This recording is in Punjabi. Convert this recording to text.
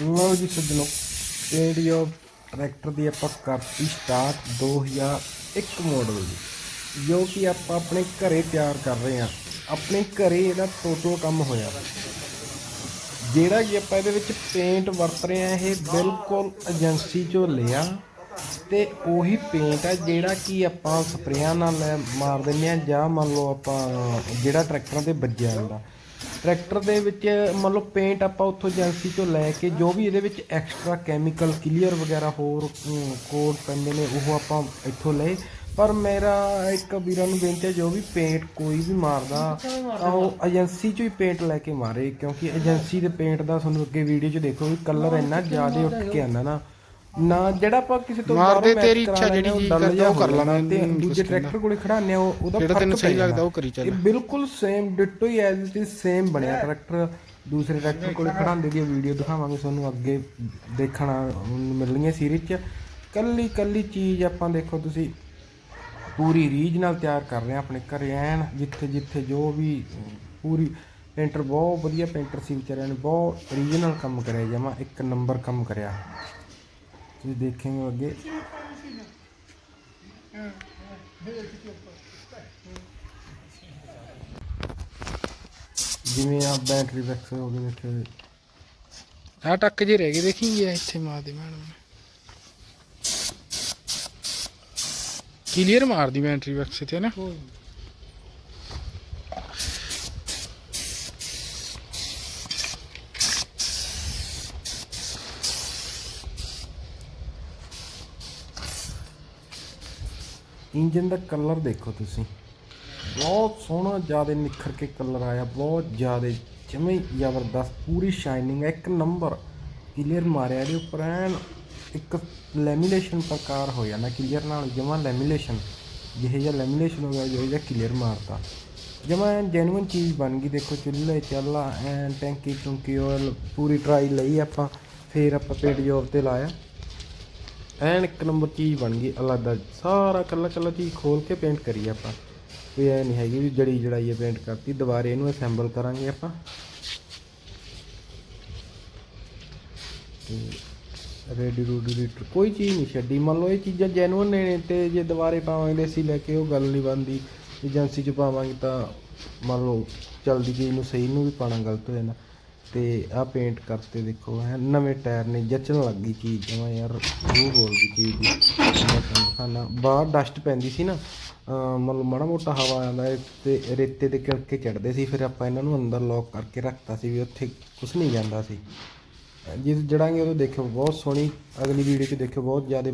ਲਓ ਜੀ ਸੱਜਣੋ ਰੇਡੀਓ ਟਰੈਕਟਰ ਦੀ ਆਪਾਂ ਕਰਤੀ ਸਟਾਰਟ 2001 ਮਾਡਲ ਦੀ, ਜੋ ਕਿ ਆਪਾਂ ਆਪਣੇ ਘਰੇ ਤਿਆਰ ਕਰ ਰਹੇ ਹਾਂ। ਆਪਣੇ ਘਰੇ ਇਹਦਾ ਟੋਟਲ ਕੰਮ ਹੋਇਆ। ਜਿਹੜਾ ਕਿ ਆਪਾਂ ਇਹਦੇ ਵਿੱਚ ਪੇਂਟ ਵਰਤ ਰਹੇ ਹਾਂ, ਇਹ ਬਿਲਕੁਲ ਏਜੰਸੀ ਚੋਂ ਲਿਆ। ਤੇ ਉਹੀ ਪੇਂਟ ਆ ਜਿਹੜਾ ਕਿ ਆਪਾਂ ਸਪਰੇਆਂ ਨਾਲ ਮਾਰ ਦਿੰਦੇ ਆ ਜਾਂ ਮੰਨ ਲਓ ਆਪਾਂ ਜਿਹੜਾ ਟਰੈਕਟਰਾਂ ਤੇ ਵੱਜਿਆ ਹੁੰਦਾ। ਟਰੈਕਟਰ ਦੇ ਵਿੱਚ ਮੰਨ ਲਓ ਪੇਂਟ ਆਪਾਂ ਉੱਥੋਂ ਏਜੰਸੀ ਚੋਂ ਲੈ ਕੇ ਜੋ ਵੀ ਇਹਦੇ ਵਿੱਚ ਐਕਸਟਰਾ ਕੈਮੀਕਲ ਕਲੀਅਰ ਵਗੈਰਾ ਹੋਰ ਕੋਡ ਪੈਂਦੇ ਨੇ ਉਹ ਆਪਾਂ ਇੱਥੋਂ ਲਏ। ਪਰ ਮੇਰਾ ਇੱਕ ਵੀਰਾਂ ਨੂੰ ਬੇਨਤੀ ਹੈ ਜੋ ਵੀ ਪੇਂਟ ਕੋਈ ਵੀ ਮਾਰਦਾ ਤਾਂ ਉਹ ਏਜੰਸੀ ਚੋਂ ਹੀ ਪੇਂਟ ਲੈ ਕੇ ਮਾਰੇ ਕਿਉਂਕਿ ਏਜੰਸੀ ਦੇ ਪੇਂਟ ਦਾ ਤੁਹਾਨੂੰ ਅੱਗੇ ਵੀਡੀਓ 'ਚ ਦੇਖੋ ਵੀ ਕਲਰ ਇੰਨਾ ਜ਼ਿਆਦਾ ਉੱਠ ਕੇ ਆਉਂਦਾ ਨਾ। ਨਾ ਜਿਹੜਾ ਆਪਾਂ ਕਿਸੇ ਤੋਂ ਮਾਰਦੇ ਤੇਰੀ ਇੱਛਾ ਜਿਹੜੀ ਉਹ ਕਰਦਾ ਉਹ ਕਰ ਲੈਣਾ, ਦੂਜੇ ਟਰੈਕਟਰ ਕੋਲੇ ਖੜਾਉਂਦੇ ਆ ਉਹ- ਉਹਦਾ ਜਿਹੜਾ ਫ਼ਰਕ ਤੈਨੂੰ ਸਹੀ। ਲੱਗਦਾ ਉਹ ਕਰੀ ਚੱਲ। ਇਹ ਬਿਲਕੁਲ ਸੇਮ ਡਿਟੋ ਹੀ ਐਜ਼ ਇਟ ਇਜ਼ ਸੇਮ ਬਣਿਆ ਟਰੈਕਟਰ ਦੂਸਰੇ ਟਰੈਕਟਰ ਕੋਲੇ ਖੜਾਉਂਦੇ ਦੀ ਵੀਡੀਓ ਦਿਖਾਵਾਂਗੇ ਤੁਹਾਨੂੰ ਅੱਗੇ ਦੇਖਣਾ ਮਿਲਣਗੀਆਂ ਸੀਰੀਜ਼ 'ਚ। ਕੱਲੀ ਕੱਲੀ ਚੀਜ਼ ਆਪਾਂ ਦੇਖੋ ਤੁਸੀਂ ਪੂਰੀ ਰੀਜ ਨਾਲ ਤਿਆਰ ਕਰ ਰਹੇ ਆ ਆਪਣੇ ਘਰੇ ਐਨ ਜਿੱਥੇ ਜਿੱਥੇ ਜੋ ਵੀ ਪੂਰੀ ਪੇਂਟਰ ਬਹੁਤ ਵਧੀਆ ਪੇਂਟਰ ਸੀ ਵਿਚਾਰਿਆਂ ਨੇ ਬਹੁਤ ਰੀਜਨਲ ਕੰਮ ਕਰਿਆ ਜਮਾ ਇੱਕ ਨੰਬਰ ਕੰਮ ਕਰਿਆ। ਤੁਸੀਂ ਦੇਖੇਂਗੇ ਅੱਗੇ। ਜਿਵੇਂ ਆ ਬੈਟਰੀ ਬੈਕਸ ਹੋ ਗਏ ਦੇਖੋ ਆ ਟੱਕ ਜੇ ਰਹਿ ਗਏ ਦੇਖੀ ਗਿਆ ਇੱਥੇ ਮਾਰਦੀ ਮੈਡਮ ਨੇ। ਕਲੀਅਰ ਮਾਰਦੀ ਬੈਟਰੀ ਬੈਕਸ ਤੇ ਨਾ। ਇੰਜਨ ਦਾ ਕਲਰ ਦੇਖੋ ਤੁਸੀਂ। ਬਹੁਤ ਸੋਹਣਾ ਜ਼ਿਆਦਾ ਨਿਖਰ ਕੇ ਕਲਰ ਆਇਆ, ਬਹੁਤ ਜ਼ਿਆਦਾ ਜਮੇ ਜ਼ਬਰਦਸਤ, ਪੂਰੀ ਸ਼ਾਈਨਿੰਗ ਇੱਕ ਨੰਬਰ ਕਲੀਅਰ ਮਾਰਿਆ ਇਹਦੇ ਉੱਪਰ, ਐਨ ਇੱਕ ਲੈਮੀਨੇਸ਼ਨ ਪ੍ਰਕਾਰ ਹੋ ਜਾਂਦਾ ਕਲੀਅਰ ਨਾਲ ਜਮਾ ਲੈਮੀਨੇਸ਼ਨ ਜਿਹੇ ਜਿਹਾ ਲੈਮੀਨੇਸ਼ਨ ਹੋ ਗਿਆ, ਜਿਹੇ ਜਿਹਾ ਕਲੀਅਰ ਮਾਰਤਾ। ਜਮਾ ਜੈਨੂਇਨ ਚੀਜ਼ ਬਣ ਗਈ, ਦੇਖੋ ਚੁੱਲ੍ਹੇ, ਚੱਲਾ, ਐਨ ਟੈਂਕੀ ਟੁੰਕੀ ਆਇਲ ਪੂਰੀ ਟਰਾਈ ਲਈ ਆਪਾਂ, ਫੇਰ ਆਪਾਂ ਪੇਟ ਜੋਬ ਤੇ ਲਾਇਆ। ਐਨ ਇੱਕ ਨੰਬਰ ਚੀਜ਼ ਬਣ ਗਈ ਅਲੱਗਾ ਸਾਰਾ ਕੱਲਾ ਕੱਲਾ ਚੀਜ਼ ਖੋਲ ਕੇ ਪੇਂਟ ਕਰੀ ਆਪਾਂ। ਕੋਈ ਐ ਨਹੀਂ ਹੈਗੀ ਵੀ ਜੜੀ ਜੜਾਈਏ ਪੇਂਟ ਕਰਤੀ, ਦੁਬਾਰੇ ਇਹਨੂੰ ਅਸੈਂਬਲ ਕਰਾਂਗੇ ਆਪਾਂ। ਤੇ ਰੈਡੀ ਰੂਡੀ ਰੀਟਰ ਕੋਈ ਚੀਜ਼ ਨਹੀਂ ਛੱਡੀ। ਮੰਨ ਲਓ ਇਹ ਚੀਜ਼ਾਂ ਜੈਨੂਅਨ ਨੇ ਤੇ ਜੇ ਦੁਬਾਰੇ ਪਾਵਾਂਗੇ ਅਸੀਂ ਲੈ ਕੇ ਉਹ ਗੱਲ ਨਹੀਂ ਬਣਦੀ। ਏਜੰਸੀ 'ਚ ਪਾਵਾਂਗੇ ਤਾਂ ਮੰਨ ਲਓ ਚਲਦੀ ਚੀਜ਼ ਨੂੰ ਸਹੀ ਨੂੰ ਵੀ ਪਾਣਾ ਗਲਤ ਹੋ ਜਾਂਦਾ। ਤੇ ਆਹ ਪੇਂਟ ਕਰਤੇ ਦੇਖੋ ਹੈ ਨਵੇਂ ਟਾਇਰ ਨੇ ਜੱਚਣ ਲੱਗ ਗਈ ਚੀਜ਼ ਜਮਾ ਯਾਰ ਉਹ ਬੋਲ ਗਈ ਚੀਜ਼ ਦੀ। ਮੈਂ ਬਾਹਰ ਡਸਟ ਪੈਂਦੀ ਸੀ ਨਾ ਮਤਲਬ ਮਾੜਾ ਮੋਟਾ ਹਵਾ ਆਉਂਦਾ ਹੈ ਤੇ ਰੇਤੇ ਦੇ ਕਿਣਕੇ ਚੜਦੇ ਸੀ, ਫਿਰ ਆਪਾਂ ਇਹਨਾਂ ਨੂੰ ਅੰਦਰ ਲੌਕ ਕਰਕੇ ਰੱਖਤਾ ਸੀ ਵੀ ਉੱਥੇ ਕੁਝ ਨਹੀਂ ਜਾਂਦਾ ਸੀ। ਜਿਸ ਜੜਾਂਗੇ ਉਦੋਂ ਦੇਖਿਓ, ਬਹੁਤ ਸੋਹਣੀ ਅਗਲੀ ਵੀਡੀਓ 'ਚ ਦੇਖਿਓ, ਬਹੁਤ ਜ਼ਿਆਦਾ